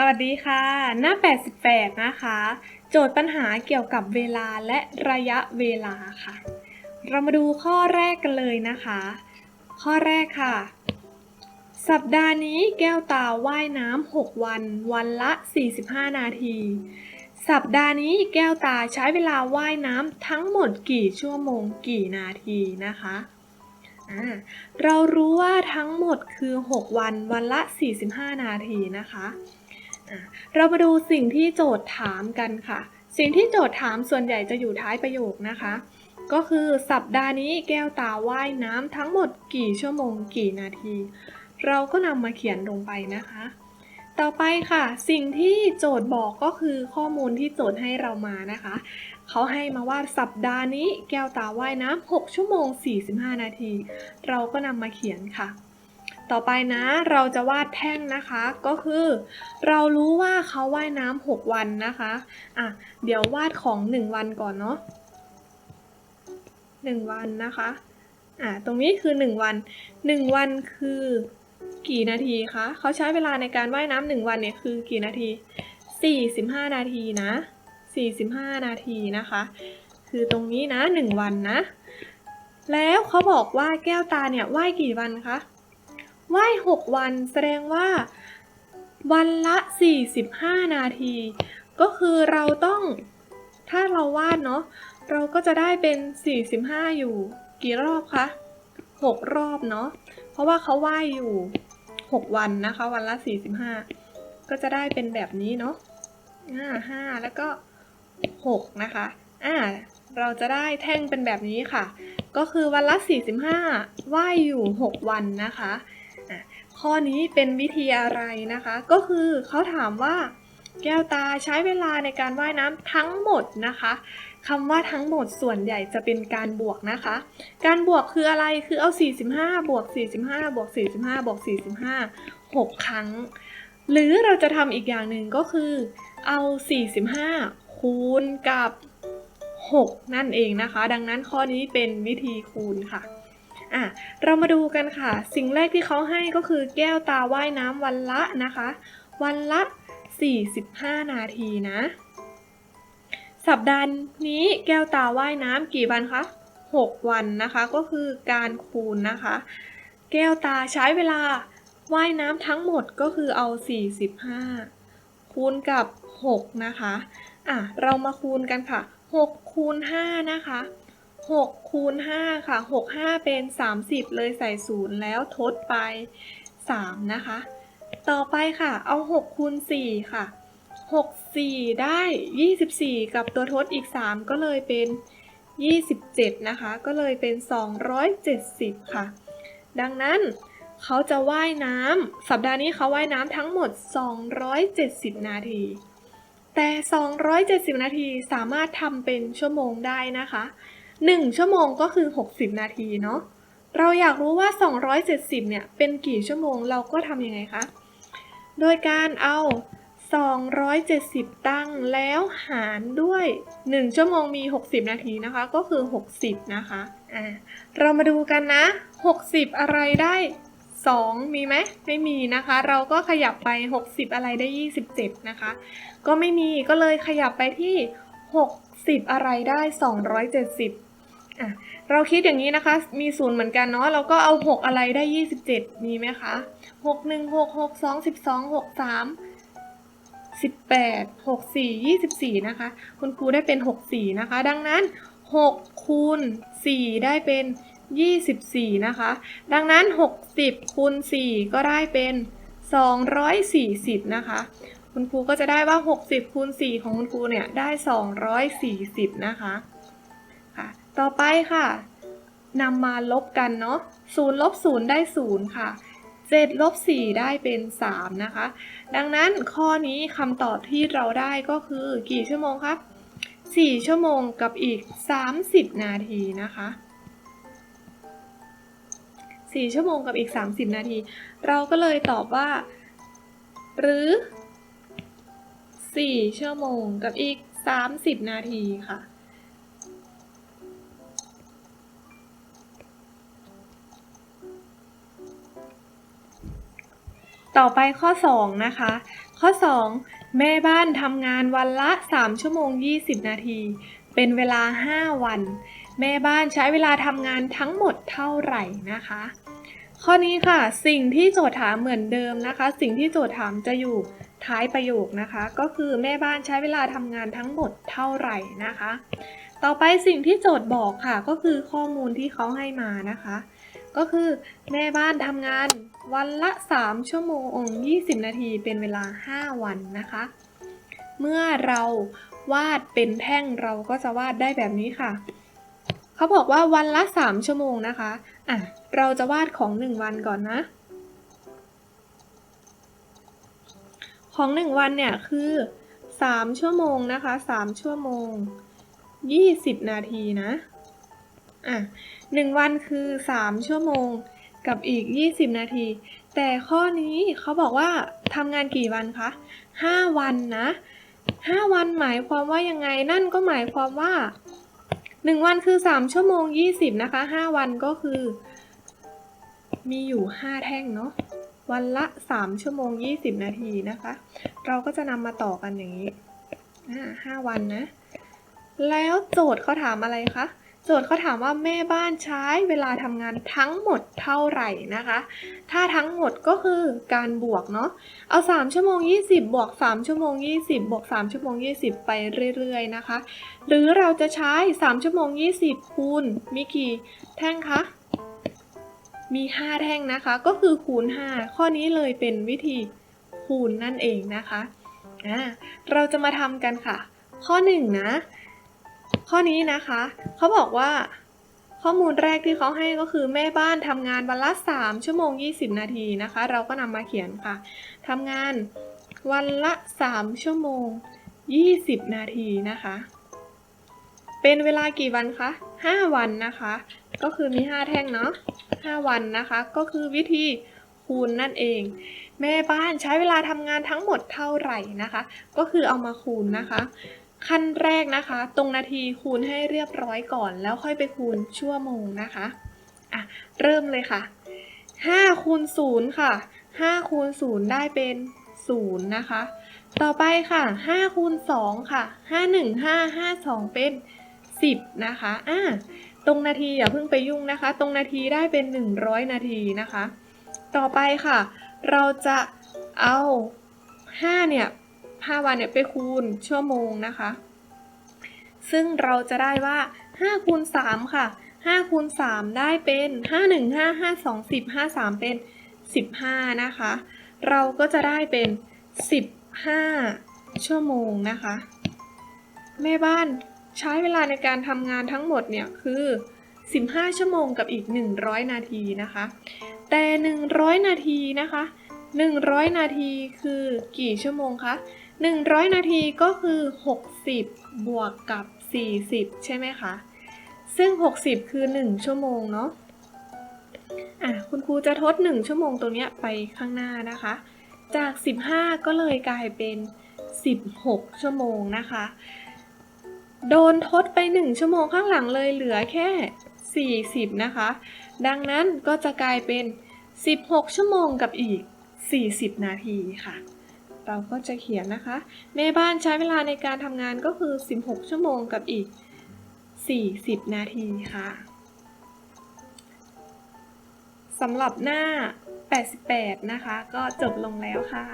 สวัสดีค่ะ หน้า 88 นะคะ โจทย์ปัญหาเกี่ยวกับเวลาและระยะเวลาค่ะ เรามาดูข้อแรกกันเลยนะคะ ข้อแรกค่ะ สัปดาห์นี้แก้วตาว่ายน้ำ6วัน วันละ 45 นาที สัปดาห์นี้แก้วตาใช้เวลาว่ายน้ำทั้งหมดกี่ชั่วโมงกี่นาทีนะคะอ่าเรารู้ว่าทั้งหมดคือ 6 วัน วันละ 45 นาทีนะคะ เรามาดูสิ่งที่โจทย์ถามกันค่ะ สิ่งที่โจทย์ถามส่วนใหญ่จะอยู่ท้ายประโยคนะคะ ก็คือสัปดาห์นี้แก้วตาว่ายน้ำทั้งหมดกี่ชั่วโมงกี่นาที เราก็นำมาเขียนลงไปนะคะ ต่อไปค่ะ สิ่งที่โจทย์บอกก็คือข้อมูลที่โจทย์ให้เรามานะคะ เขาให้มาว่าสัปดาห์นี้แก้วตาว่ายน้ำ6ชั่วโมง 45 นาที เราก็นำมาเขียนค่ะ ต่อไปนะเราจะวาดแท่งนะคะก็คือ เรารู้ว่าเขาว่ายน้ำหกวันนะคะอะเดี๋ยววาดของหนึ่งวันก่อนเนาะหนึ่งวันนะคะอะตรงนี้คือหนึ่งวันหนึ่งวันคือกี่นาทีคะเขาใช้เวลาในการว่ายน้ำหนึ่งวันเนี่ยคือกี่นาทีสี่สิบห้านาทีนะสี่สิบห้านาทีนะคะ คือตรงนี้นะหนึ่งวันนะ แล้วเขาบอกว่าแก้วตาเนี่ยว่ายกี่วันคะ ว่าย6วันแสดงว่า วันละ 45 นาที ก็คือเราต้องถ้าเราวาดเนาะเราก็จะได้เป็น 45 อยู่ กี่รอบคะ6 รอบเนาะเพราะว่าเขาว่ายอยู่ 6 วันนะคะ วันละ 45 ก็จะได้เป็นแบบนี้เนาะอ่าห้าแล้วก็ 6 นะคะอ่าเราจะได้แท่งเป็นแบบนี้ค่ะ ก็คือวันละ 45 ว่ายอยู่ 6 วันนะคะ ข้อนี้เป็นวิธีอะไรนะคะ ก็คือเขาถามว่าแก้วตาใช้เวลาในการว่ายน้ำทั้งหมดนะคะคำว่าทั้งหมดส่วนใหญ่จะเป็นการบวกนะคะ การบวกคืออะไรคือเอา 45 บวก 45 บวก 45 บวก 45 6 ครั้ง หรือเราจะทำอีกอย่างหนึ่งก็คือ เอา 45 คูณกับ 6 นั่นเองนะคะ ดังนั้นข้อนี้เป็นวิธีคูณค่ะ อะเรามาดูกันค่ะ สิ่งแรกที่เขาให้ก็คือแก้วตาว่ายน้ำวันละนะคะ วันละ 45 นาทีนะ สัปดาห์นี้แก้วตาว่ายน้ำกี่วันคะ6 วันนะคะ ก็คือการคูณนะคะ แก้วตาใช้เวลาว่ายน้ำทั้งหมดก็คือเอา 45 คูณกับ 6 นะคะ อะ เรามาคูณกันค่ะ 6 คูณ 5 นะคะ 6คูณ5ค่ะ6 5 เป็น 30 เลยใส่ศูนย์แล้วทดไป 3 นะคะ ต่อไปค่ะ เอา 6คูณ4ค่ะ 6 4 ได้ 24 กับตัวทดอีก 3 ก็เลยเป็น 27 นะคะ ก็เลยเป็น 270 ค่ะ ดังนั้นเขาจะว่ายน้ำสัปดาห์นี้เขาว่ายน้ำทั้งหมด 270 นาทีแต่ 270 นาทีสามารถทำเป็นชั่วโมงได้นะคะ 1 ชั่วโมงก็คือ 60 นาทีเนาะเราอยากรู้ว่า 270 เนี่ย เป็นกี่ชั่วโมงเราก็ทำยังไงคะ โดยการเอา 270 ตั้งแล้วหารด้วย 1 ชั่วโมงมี 60 นาทีนะคะ ก็คือ 60 นะคะอ่าเรามาดูกันนะ 60 อะไรได้ 2 มีไหมไม่มีนะคะ เราก็ขยับไป 60 อะไรได้ 27 นะคะ ก็ไม่มีก็เลยขยับไปที่ 60 อะไรได้ 270 อะเราคิดอย่างนี้นะคะ มีศูนย์เหมือนกันเนาะเราก็เอา 6 อะไรได้ 27 มีไหมคะ6 1 6 6 2 12 6 3 18 6 4 24 นะคะ คุณครูได้เป็น 64 นะคะ ดังนั้น 6 คูณ 4 ได้เป็น 24 นะคะ ดังนั้น 60 คูณ 4 ก็ได้เป็น 240 นะคะ คุณครูก็จะได้ว่า 60 คูณ 4 ของคุณครูเนี่ย ได้ 240 นะคะคะ ต่อไปค่ะนำมาลบกันเนาะ0ลบ0ได้0ค่ะ7ลบ4ได้เป็น 3 นะคะ ดังนั้นข้อนี้คำตอบที่เราได้ก็คือกี่ชั่วโมงครับ 4 ชั่วโมงกับอีก 30 นาทีนะคะ 4 ชั่วโมงกับอีก 30 นาที เราก็เลยตอบว่า หรือ 4 ชั่วโมงกับอีก 30 นาทีค่ะ ต่อไปข้อ 2 นะคะ ข้อ 2 แม่บ้านทำงานวันละ 3 ชั่วโมง 20 นาที เป็นเวลา 5 วัน แม่บ้านใช้เวลาทำงานทั้งหมดเท่าไหร่นะคะ ข้อนี้ค่ะสิ่งที่โจทย์ถามเหมือนเดิมนะคะ สิ่งที่โจทย์ถามจะอยู่ท้ายประโยคนะคะ ก็คือแม่บ้านใช้เวลาทำงานทั้งหมดเท่าไหร่นะคะ ต่อไปสิ่งที่โจทย์บอกค่ะก็คือข้อมูลที่เขาให้มานะคะ ก็คือแม่บ้านทำงานวันละ 3 ชั่วโมง 20 นาทีเป็นเวลา 5 วันนะคะ เมื่อเราวาดเป็นแท่งเราก็จะวาดได้แบบนี้ค่ะ เขาบอกว่าวันละ 3 ชั่วโมงนะคะอะเราจะวาดของ 1 วันก่อนนะ ของ 1 วันเนี่ยคือ 3 ชั่วโมงนะคะ 3 ชั่วโมง 20 นาทีนะอะ 1 วันคือ 3 ชั่วโมงกับอีก 20 นาที แต่ข้อนี้เขาบอกว่าทำงานกี่วันคะ 5 วันนะ 5 วันหมายความว่ายังไง นั่นก็หมายความว่า 1 วันคือ 3 ชั่วโมง 20 นะคะ 5 วันก็คือ มีอยู่ 5 แท่งเนาะ วันละ 3 ชั่วโมง 20 นาทีนะคะ เราก็จะนำมาต่อกันอย่างนี้อ่า5วันนะ แล้วโจทย์เขาถามอะไรคะ โจทย์เขาถามว่าแม่บ้านใช้เวลาทำงานทั้งหมดเท่าไหร่นะคะ ถ้าทั้งหมดก็คือการบวกเนาะ เอา 3 ชั่วโมง 20 บวก 3 ชั่วโมง 20 บวก 3 ชั่วโมง 20 ไปเรื่อยๆนะคะ หรือเราจะใช้ 3 ชั่วโมง 20 คูณมีกี่แท่งคะ มี 5 แท่งนะคะ ก็คือคูณ 5 ข้อนี้เลยเป็นวิธีคูณนั่นเองนะคะอ่าเราจะมาทำกันค่ะ ข้อ 1 นะ ข้อนี้นะคะเขาบอกว่า ข้อมูลแรกที่เขาให้ก็คือแม่บ้านทำงานวันละ 3 ชั่วโมง 20 นาทีนะคะ เราก็นำมาเขียนค่ะทำงานวันละ 3 ชั่วโมง 20 นาทีนะคะ เป็นเวลากี่วันคะ 5 วันนะคะ ก็คือมี 5 แท่งเนาะ 5 วันนะคะ ก็คือวิธีคูณนั่นเอง แม่บ้านใช้เวลาทำงานทั้งหมดเท่าไหร่นะคะ ก็คือเอามาคูณนะคะ ขั้นแรกนะคะ ตรงนาทีคูณให้เรียบร้อยก่อน แล้วค่อยไปคูณชั่วโมงนะคะอะเริ่มเลยค่ะ5คูณ0ค่ะ5คูณ0ได้เป็น0นะคะ ต่อไปค่ะ5คูณ2ค่ะ5 1 5 5 2 เป็น 10 นะคะอะตรงนาทีอย่าเพิ่งไปยุ่งนะคะ ตรงนาทีได้เป็น 100 นาทีนะคะ ต่อไปค่ะ เราจะเอา 5 เนี่ย 5 วันเนี่ยไปคูณชั่วโมงนะคะ ซึ่งเราจะได้ว่า5คูณ3ค่ะ5คูณ3ได้เป็น 5 1 5 5 2 10 5 3 เป็น 15 นะคะ เราก็จะได้เป็น 15 ชั่วโมงนะคะ แม่บ้านใช้เวลาในการทำงานทั้งหมดเนี่ยคือ 15 ชั่วโมงกับอีก 100 นาทีนะคะ แต่ 100 นาทีนะคะ 100 นาทีคือกี่ชั่วโมงคะ 100 นาทีก็คือ 60 บวกกับ 40 ใช่ไหมคะ ซึ่ง 60 คือ 1 ชั่วโมงเนาะอะคุณครูจะทด 1 ชั่วโมงตรงนี้ไปข้างหน้านะคะ จาก 15 ก็เลยกลายเป็น 16 ชั่วโมงนะคะ โดนทดไป 1 ชั่วโมงข้างหลังเลยเหลือแค่ 40 นะคะ ดังนั้นก็จะกลายเป็น 16 ชั่วโมงกับอีก 40 นาทีค่ะ เราก็จะเขียนนะคะ แม่บ้านใช้เวลาในการทำงานก็คือ 16 ชั่วโมงกับอีก 40 นาทีค่ะสำหรับหน้า 88 นะคะ ก็จบลงแล้วค่ะ